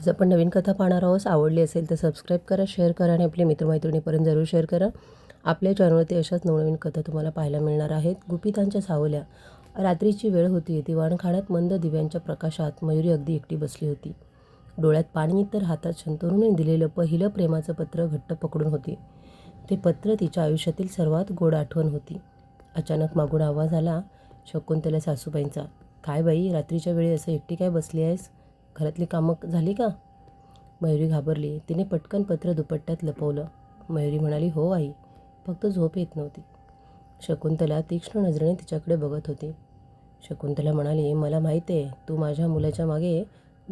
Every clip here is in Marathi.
आज आपण नवीन कथा पाहणार आहोत आवडली असेल तर सबस्क्राईब करा शेअर करा आणि आपल्या मित्रमैत्रिणीपर्यंत जरूर शेअर करा. आपल्या चॅनलवरती अशाच नवनवीन कथा तुम्हाला पाहायला मिळणार आहेत. गुपितांच्या सावल्या. रात्रीची वेळ होती. दिवाणखाण्यात मंद दिव्यांच्या प्रकाशात मयुरी अगदी एकटी बसली होती. डोळ्यात पाणी तर हातात शंतनूने दिलेलं पहिलं प्रेमाचं पत्र घट्ट पकडून होती. ते पत्र तिच्या आयुष्यातील सर्वात गोड आठवण होती. अचानक मागून आवाज आला शकुंतल्या सासूबाईंचा. काय बाई रात्रीच्या वेळी असं एकटी काय बसली आहेस? घरातली कामं झाली का? मयुरी घाबरली. तिने पटकन पत्र दुपट्ट्यात लपवलं. मयुरी म्हणाली हो आई. फक्त झोप येत नव्हती. शकुंतला तीक्ष्ण नजरेने तिच्याकडे बघत होती. शकुंतला म्हणाली मला माहीत आहे तू माझ्या मुलाच्या मागे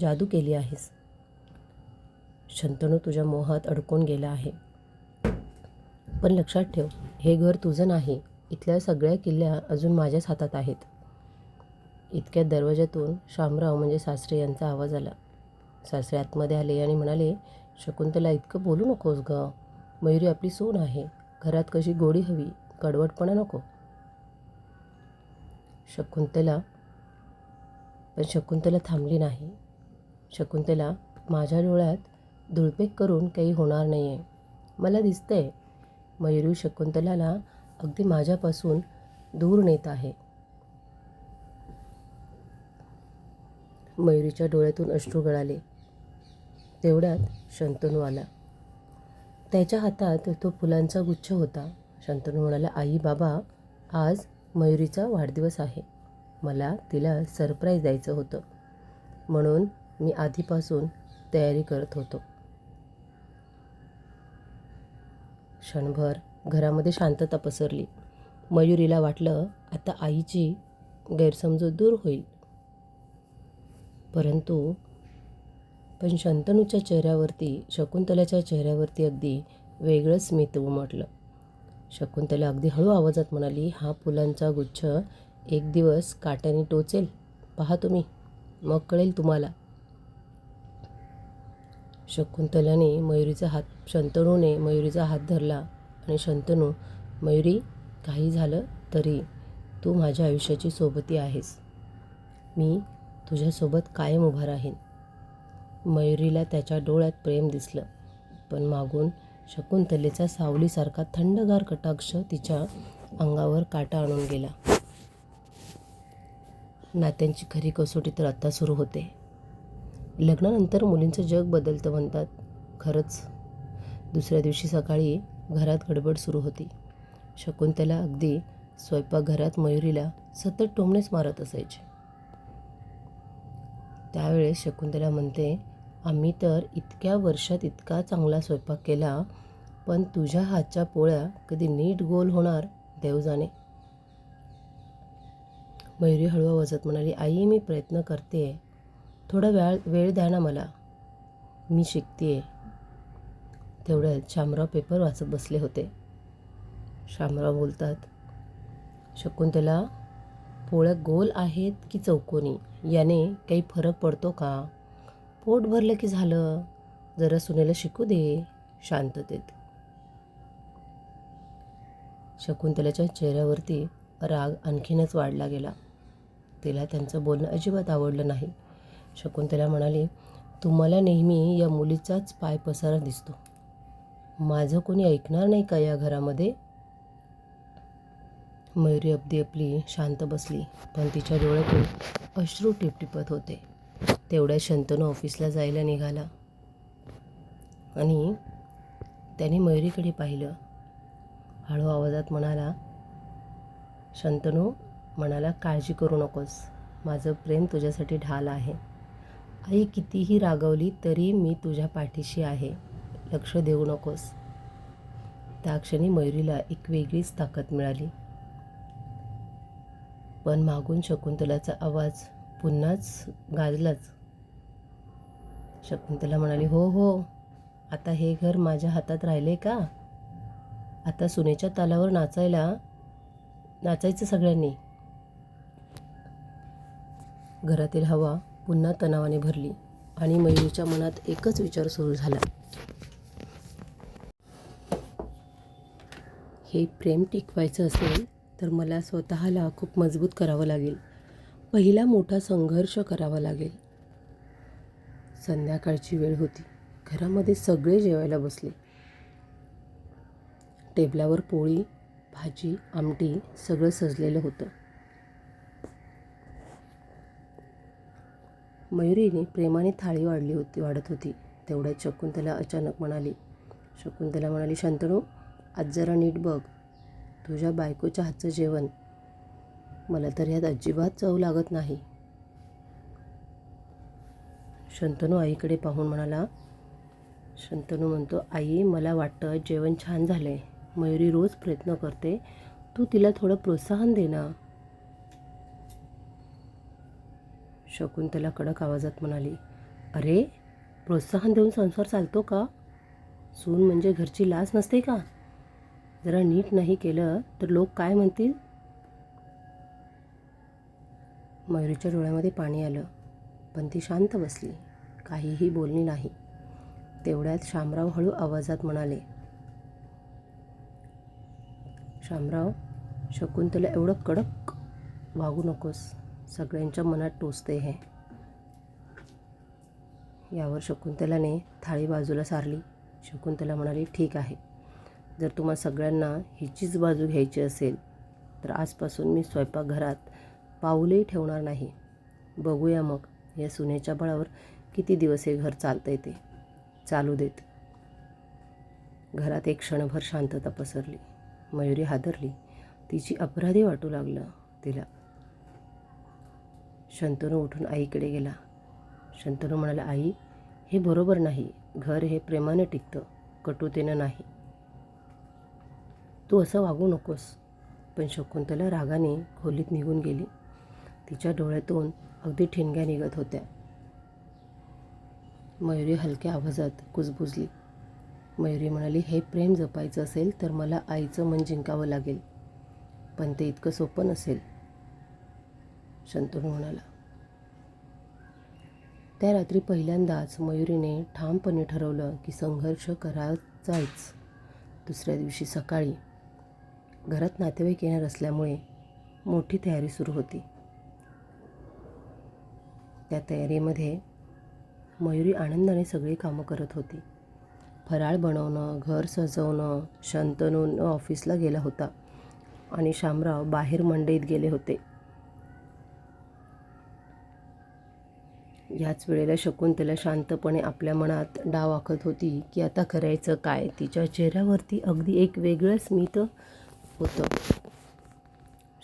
जादू केली आहेस. शंतनू तुझ्या मोहात अडकून गेला आहे. पण लक्षात ठेव हे घर तुझं नाही. इथल्या सगळ्या किल्ल्या अजून माझ्याच हातात आहेत. इतक्यात दरवाजातून शामराव म्हणजे सासरे यांचा आवाज आला. सासरे आतमध्ये आले आणि म्हणाले शकुंतला इतकं बोलू नकोस ग. मयुरी आपली सून आहे. घरात कशी गोडी हवी कडवटपणा नको. शकुंतला पण शकुंतला थांबली नाही. शकुंतला माझ्या डोळ्यात धुळपेक करून काही होणार नाही आहे मला दिसतंय मयुरी शकुंतलाला अगदी माझ्यापासून दूर नेत आहे. मयुरीच्या डोळ्यातून अश्रू गळाले. तेवढ्यात शंतनू आला. त्याच्या हातात तो फुलांचा गुच्छ होता. शंतनू म्हणाला आई बाबा आज मयुरीचा वाढदिवस आहे. मला तिला सरप्राईज द्यायचं होतं. म्हणून मी आधीपासून तयारी करत होतो. क्षणभर घरामध्ये शांतता पसरली. मयुरीला वाटलं आता आईची गैरसमजूत दूर होईल. परंतु पण शंतनूच्या चेहऱ्यावरती शकुंतलाच्या चेहऱ्यावरती अगदी वेगळंच स्मित उमटलं. शकुंतला अगदी हळू आवाजात म्हणाली हा फुलांचा गुच्छ एक दिवस काट्याने टोचेल. पहा तुम्ही मग कळेल तुम्हाला. शकुंतलाने मयुरीचा हात शंतनूने मयुरीचा हात धरला आणि शंतनू मयुरी काही झालं तरी तू माझ्या आयुष्याची सोबती आहेस. मी तुझ्यासोबत कायम उभा राहीन. मयुरीला त्याच्या डोळ्यात प्रेम दिसलं पण मागून शकुंतलेचा सावलीसारखा थंडगार कटाक्ष तिच्या अंगावर काटा आणून गेला. नात्यांची खरी कसोटी तर आत्ता सुरू होते. लग्नानंतर मुलींचं जग बदलतं म्हणतात. खरंच दुसऱ्या दिवशी सकाळी घरात गडबड सुरू होती. शकुंतला अगदी स्वयंपाकघरात मयुरीला सतत टोमणेच मारत असायचे. त्यावेळेस शकुंतला म्हणते आम्ही तर इतक्या वर्षात इतका चांगला स्वयंपाक केला पण तुझ्या हातच्या पोळ्या कधी नीट गोल होणार देव जाणे. मयुरी हळू आवाजात म्हणाली आई मी प्रयत्न करते. थोडा वेळ वेळ द्या ना मला. मी शिकते तेवढ्यात शामराव पेपर वाचत बसले होते. शामराव बोलतात शकुंतला पोळ्या गोल आहेत की चौकोनी? याने काही फरक पडतो का? पोट भरलं की झालं? जरा सुनेला शिकू दे शांततेत. शकुंतलाच्या चेहऱ्यावरती राग आणखीनच वाढला गेला. तिला त्यांचं बोलणं अजिबात आवडलं नाही. शकुंतला म्हणाली तुम्हाला नेहमी या मुलीचाच पाय पसारा दिसतो. माझं कोणी ऐकणार नाही का या घरामध्ये? मयुरी अगदी आपली शांत बसली. पण तिच्या डोळ्यातून अश्रू टिपटिपत होते. तेवढ्या शंतनू ऑफिसला जायला निघाला. आणि त्याने मयुरीकडे पाहिलं. हळू आवाजात म्हणाला शंतनू म्हणाला काळजी करू नकोस. माझं प्रेम तुझ्यासाठी ढाल आहे. आई कितीही रागवली तरी मी तुझ्या पाठीशी आहे. लक्ष देऊ नकोस. त्या क्षणी मयुरीला एक वेगळीच ताकद मिळाली. पण मागून शकुंतलाचा आवाज पुन्हाच गाजलाच. शकुंतला म्हणाली हो हो आता हे घर माझ्या हातात राहिले का? आता सुनेच्या तालावर नाचायला नाचायचं सगळ्यांनी. घरातील हवा पुन्हा तणावाने भरली आणि मयुरीच्या मनात एकच विचार सुरू झाला. हे प्रेम टिकवायचं असेल तर मला स्वतःला खूप मजबूत करावं लागेल. पहिला मोठा संघर्ष करावा लागेल. संध्याकाळची वेळ होती. घरामध्ये सगळे जेवायला बसले. टेबलावर पोळी भाजी आमटी सगळं सजलेलं होतं. मयुरीने प्रेमाने थाळी वाढली होती वाढत होती. तेवढ्यात शकुंतला अचानक म्हणाली शकुंतला म्हणाली शांतणू आज जरा नीट बघ. तुझ्या बायकोच्या हातचं जेवण. मला तर यात अजिबात चव लागत नाही. शंतनू आईकडे पाहून म्हणाला शंतनू म्हणतो आई मला वाटतं जेवण छान झालं आहे मयुरी रोज प्रयत्न करते. तू तिला थोडं प्रोत्साहन दे ना. शकुंतला कडक आवाजात म्हणाली अरे प्रोत्साहन देऊन संसार चालतो का? सून म्हणजे घरची लाज नसते का? जरा नीट नाही केलं तर लोक काय म्हणतील? मयुरीच्या डोळ्यामध्ये पाणी आलं. पण ती शांत बसली. काहीही बोलली नाही. तेवढ्यात शामराव हळू आवाजात म्हणाले शामराव शकुंतला एवढं कडक वागू नकोस. सगळ्यांच्या मनात टोचते हे. यावर शकुंतलाने थाळी बाजूला सारली. शकुंतला म्हणाली ठीक आहे. जर तुम्हा सगळ्यांना हिचीच बाजू घ्यायची असेल तर आजपासून मी स्वयंपाकघरात पाऊलही ठेवणार नाही. बघूया मग या सुनेच्या बळावर किती दिवस हे घर चालतंय ते. चालू देत. घरात एक क्षणभर शांतता पसरली. मयुरी हादरली. तिची अपराधी वाटू लागलं तिला. शंतनू उठून आईकडे गेला. शंतनू म्हणाला आई हे बरोबर नाही. घर हे प्रेमाने टिकतं. कटुतेनं नाही. तू असं वागू नकोस. पण शकुंतला रागाने खोलीत निघून गेली. तिच्या डोळ्यातून अगदी ठिणग्या निघत होत्या. मयुरी हलक्या आवाजात कुजबुजली. मयुरी म्हणाली हे प्रेम जपायचं असेल तर मला आईचं मन जिंकावं लागेल. पण ते इतकं सोपं नसेल. शंतनू म्हणाला. त्या रात्री पहिल्यांदाच मयुरीने ठामपणे ठरवलं की संघर्ष करायचाच. दुसऱ्या दिवशी सकाळी घरात नातेवाईक येणार असल्यामुळे मोठी तयारी सुरू होती. त्या तयारीमध्ये मयुरी आनंदाने सगळी कामं करत होती. फराळ बनवणं घर सजवणं शंतनून ऑफिसला गेला होता आणि शामराव बाहेर मंडईत गेले होते. याच वेळेला शकुंतला शांतपणे आपल्या मनात डाव आखत होती की आता करायचं काय? तिच्या चेहऱ्यावरती अगदी एक वेगळं स्मित होतं.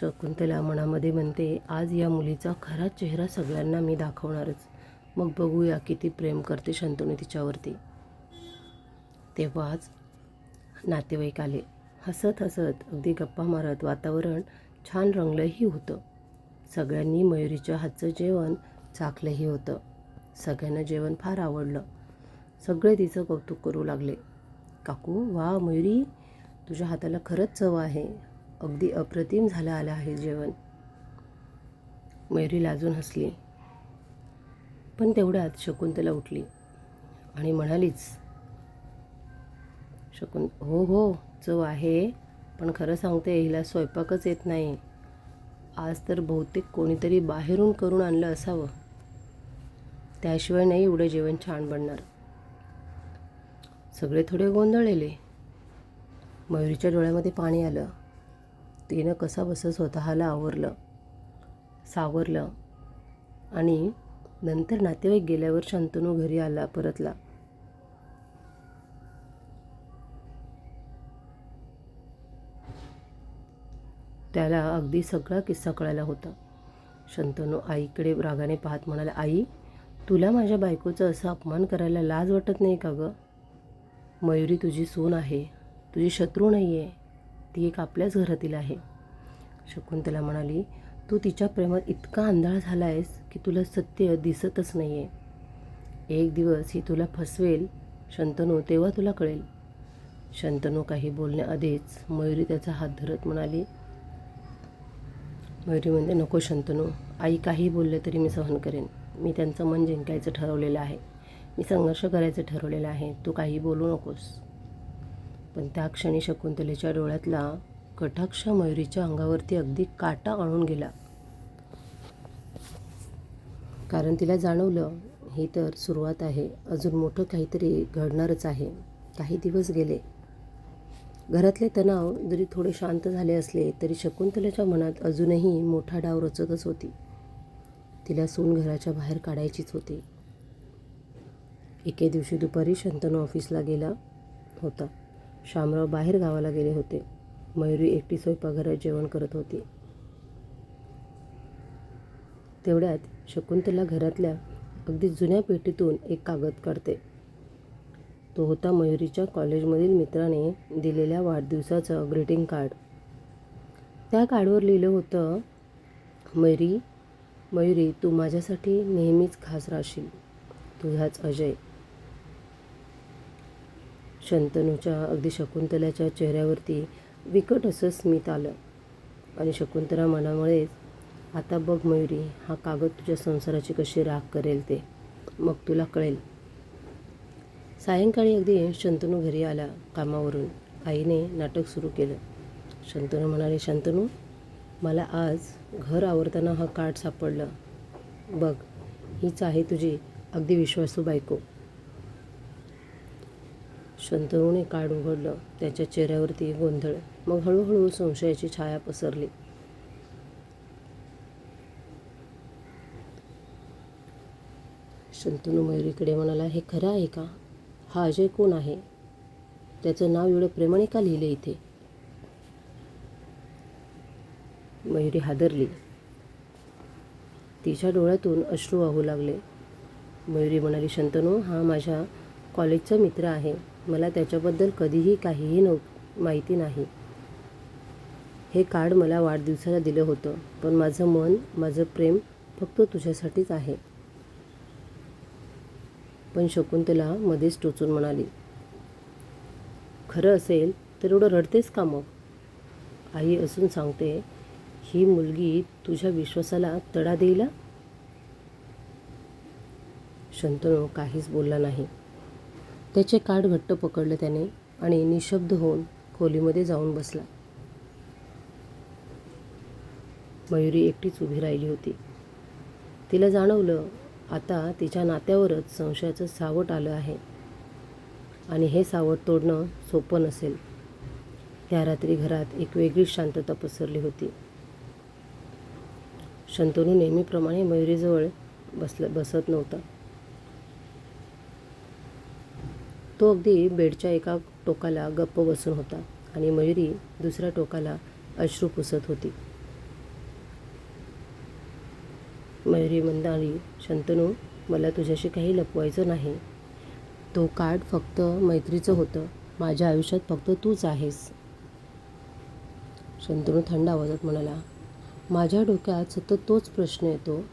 शकुंतला मनामध्ये म्हणते आज या मुलीचा खरा चेहरा सगळ्यांना मी दाखवणारच. मग बघूया किती प्रेम करते शंतनू तिच्यावरती. तेव्हाच नातेवाईक आले. हसत हसत अगदी गप्पा मारत वातावरण छान रंगलंही होतं. सगळ्यांनी मयुरीच्या हातचं जेवण चाखलंही होतं. सगळ्यांना जेवण फार आवडलं. सगळे तिचं कौतुक करू लागले. काकू वा मयुरी तुझ्या हाताला खरंच चव आहे. अगदी अप्रतिम झालं आलं आहे जेवण. मयुरी लाजून हसली. पण तेवढ्यात शकुंतला उठली आणि म्हणालीच शकून हो हो चव आहे पण खरं सांगते हिला स्वयंपाकच येत नाही. आज तर बहुतेक कोणीतरी बाहेरून करून आणलं असावं. त्याशिवाय नाही एवढं जेवण छान बनणार. सगळे थोडे गोंधळलेले. मयुरीच्या डोळ्यामध्ये पाणी आलं. तिनं कसा बसं स्वतःला आवरलं सावरलं आणि नंतर नातेवाईक गेल्यावर शंतनू घरी आला परतला. त्याला अगदी सगळा किस्सा कळायला होता. शंतनू आईकडे रागाने पाहत म्हणाला आई तुला माझ्या बायकोचं असं अपमान करायला लाज वाटत नाही का गं? मयुरी तुझी सून आहे. तुझी शत्रू नाही आहे ती एक आपल्याच घरातील आहे. शकुंतला म्हणाली तू तिच्या प्रेमात इतका आंधळा झाला आहेस की तुला सत्य दिसतच नाही आहे एक दिवस ही तुला फसवेल शंतनू तेव्हा तुला कळेल. शंतनू काही बोलण्याआधीच मयुरी त्याचा हात धरत म्हणाली मयुरी म्हणते नको शंतनू आई काही बोलले तरी मी सहन करेन. मी त्यांचं मन जिंकायचं ठरवलेलं आहे. मी संघर्ष करायचं ठरवलेलं आहे. तू काही बोलू नकोस. पण त्या क्षणी शकुंतलेच्या डोळ्यातला कटाक्ष मयुरीच्या अंगावरती अगदी काटा आणून गेला. कारण तिला जाणवलं ही तर सुरुवात आहे. अजून मोठं काहीतरी घडणारच आहे. काही दिवस गेले. घरातले तणाव जरी थोडे शांत झाले असले तरी शकुंतलेच्या मनात अजूनही मोठा डाव रचतच होती. तिला सून घराच्या बाहेर काढायचीच होती. एके दिवशी दुपारी शंतनू ऑफिसला गेला होता. शामराव बाहेर गावाला गेले होते. मयुरी एकटी स्वयंपाकघरात जेवण करत होती. तेवढ्यात शकुंतला घरातल्या अगदी जुन्या पेटीतून एक कागद काढते. तो होता मयुरीच्या कॉलेजमधील मित्राने दिलेल्या वाढदिवसाचं ग्रीटिंग कार्ड. त्या कार्डवर लिहिलं होतं मयुरी मयुरी तू माझ्यासाठी नेहमीच खास राहशील. तुझाच अजय. शंतनूच्या अगदी शकुंतलाच्या चेहऱ्यावरती विकट असं स्मित आलं. आणि शकुंतला मनामुळेच आता बघ मयुरी हा कागद तुझ्या संसाराची कशी राख करेल ते. मग तुला कळेल. सायंकाळी अगदी शंतनू घरी आला कामावरून. आईने नाटक सुरू केलं. शंतनू म्हणाले शंतनू मला आज घर आवरताना हा कार्ड सापडलं. बघ हीच आहे तुझी अगदी विश्वासू बायको. शंतनूने कार्ड उघडलं त्याच्या चेहऱ्यावरती गोंधळ. मग हळूहळू संशयाची छाया पसरली. शंतनू मयुरीकडे म्हणाला हे खरं आहे का? हा अजय कोण आहे? त्याचं नाव एवढं प्रेमाने का लिहिलं इथे? मयुरी हादरली. तिच्या डोळ्यातून अश्रू वाहू लागले. मयुरी म्हणाली शंतनू हा माझ्या कॉलेजचा मित्र आहे. मला त्याच्याबद्दल कधीही काहीही नव माहिती नाही. हे कार्ड मला वाढदिवसाला दिलं होतं पण माझं मन माझं प्रेम फक्त तुझ्यासाठीच आहे. पण शकुंतला मध्येच टोचून म्हणाली खरं असेल तर एवढं रडतेस का मग? आई असून सांगते ही मुलगी तुझ्या विश्वासाला तडा देईला? शंतनू काहीच बोलला नाही. त्याचे काठ घट्ट पकडलं त्याने आणि निशब्द होऊन खोलीमध्ये जाऊन बसला. मयुरी एकटीच उभी राहिली होती. तिला जाणवलं आता तिच्या नात्यावरच संशयाचं सावट आलं आहे. आणि हे सावट तोडणं सोपं नसेल. त्या रात्री घरात एक वेगळीच शांतता पसरली होती. शंतनू नेहमीप्रमाणे मयुरीजवळ बसलं बसत नव्हता. तो अगदी बेडच्या एका टोकाला गप्प बसून होता आणि मयुरी दुसऱ्या टोकाला अश्रू पुसत होती. मयुरी म्हणाली शंतनू मला तुझ्याशी काही लपवायचं नाही. तो कार्ड फक्त मैत्रीचं होतं. माझ्या आयुष्यात फक्त तूच आहेस. शंतनू थंड आवाजात म्हणाला माझ्या डोक्यात सतत तोच प्रश्न येतो.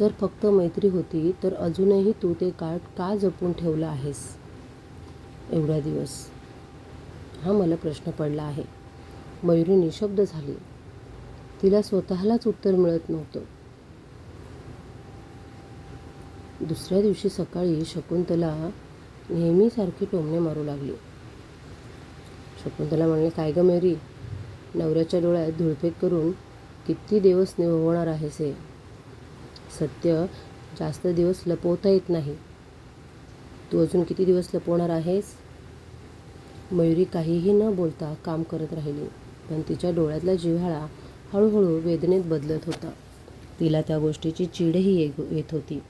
जर फक्त मैत्री होती तर अजूनही तू ते कार्ड का जपून ठेवलं आहेस? एवढा दिवस. हा मला प्रश्न पडला आहे. मयुरी निशब्द झाली. तिला स्वतःलाच उत्तर मिळत नव्हतं. दुसऱ्या दिवशी सकाळी शकुंतला नेहमीसारखी टोमणे मारू लागली. शकुंतला म्हणले काय गं मेरी? नवऱ्याच्या डोळ्यात धुळफेक करून किती दिवस निभवणार आहेस हे? सत्य जास्त दिवस लपवता येत नाही. तू अजून किती दिवस लपवणार आहेस? मयुरी काहीही न बोलता काम करत राहिली पण तिच्या डोळ्यातला जिव्हाळा हळूहळू वेदनेत बदलत होता. तिला त्या गोष्टीची चीडही येत होती.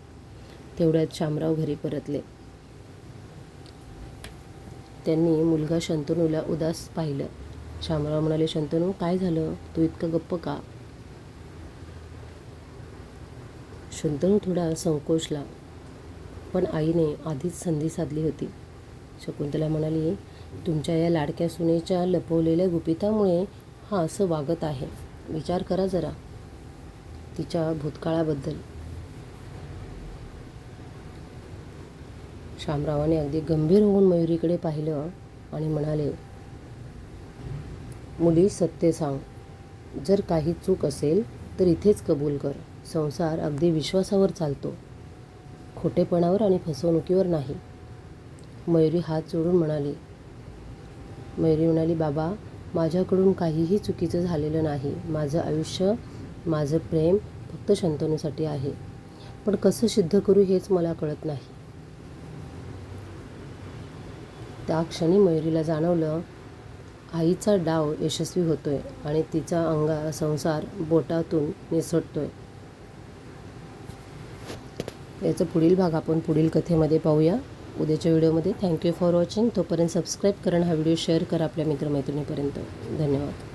तेवढ्यात शामराव घरी परतले. त्यांनी मुलगा शंतनूला उदास पाहिलं. शामराव म्हणाले शंतनू काय झालं? तू इतकं गप्प का? शंतनू थोडा संकोचला. पण आईने आधीच संधी साधली होती. शकुंतला म्हणाली तुमच्या या लाडक्या सुनेच्या लपवलेल्या गुपितामुळे हा असं वागत आहे. विचार करा जरा तिच्या भूतकाळाबद्दल. शामरावाने अगदी गंभीर होऊन मयुरीकडे पाहिलं आणि म्हणाले मुली सत्य सांग. जर काही चूक असेल तर इथेच कबूल कर. संसार अगदी विश्वासावर चालतो. खोटेपणावर आणि फसवणुकीवर नाही. मयुरी हात जोडून म्हणाली. मयुरी म्हणाली बाबा माझ्याकडून काहीही चुकीचं झालेलं नाही. माझं आयुष्य माझं प्रेम फक्त शंतनूसाठी आहे. पण कसं सिद्ध करू हेच मला कळत नाही. त्या क्षणी मयुरीला जाणवलं आईचा डाव यशस्वी होतोय आणि तिचा अंगा संसार बोटातून निसटतोय. याचं पुढील भाग आपण पुढील कथेमध्ये पाहूया. उद्याच्या व्हिडिओमध्ये. थँक्यू फॉर वॉचिंग तोपर्यंत सबस्क्राईब करा हा व्हिडिओ शेअर करा आपल्या मित्रमैत्रिणीपर्यंत. धन्यवाद.